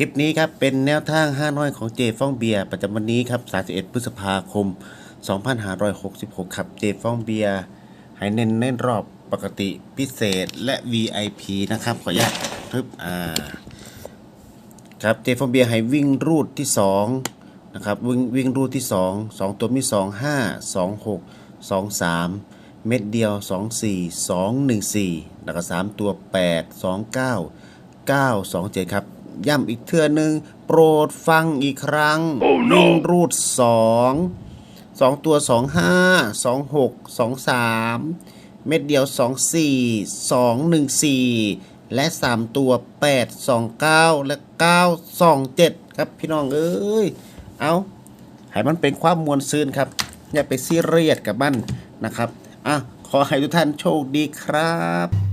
ลิปนี้ครับเป็นแนวทางห้าน้อยของเจฟองเบียร์ประจำวันนี้ครับ 31 พฤษภาคม 2566 ครับเจฟองเบียร์ให้เน้นเน้นรอบปกติพิเศษและ VIP นะครับ ขออนุญาตปึ๊บอ่าครับเจฟองเบียร์ให้วิ่งรูดที่ 2 นะครับ วิ่งวิ่งรูดที่ 2 2 ตัวมี2 5 2 6 2 3 เม็ดเดียว 2 4 2 1 4 แล้วก็ 3 ตัว 8 2 9 9 2 7 ครับ ย้ำอีกเทื่อหนึง โปรดฟังอีกครั้งวิ่งรูด2 2ตัว2 5 2 6 2 3เม็ดเดียว2 4 2 1 4และ3ตัว8 2 9และ9 2 7ครับพี่น้องเอ้ยเอาให้มันเป็นความมวลซืนครับ อย่าไปซีเรียสกับมันนะครับอะขอให้ทุกท่านโชคดีครับ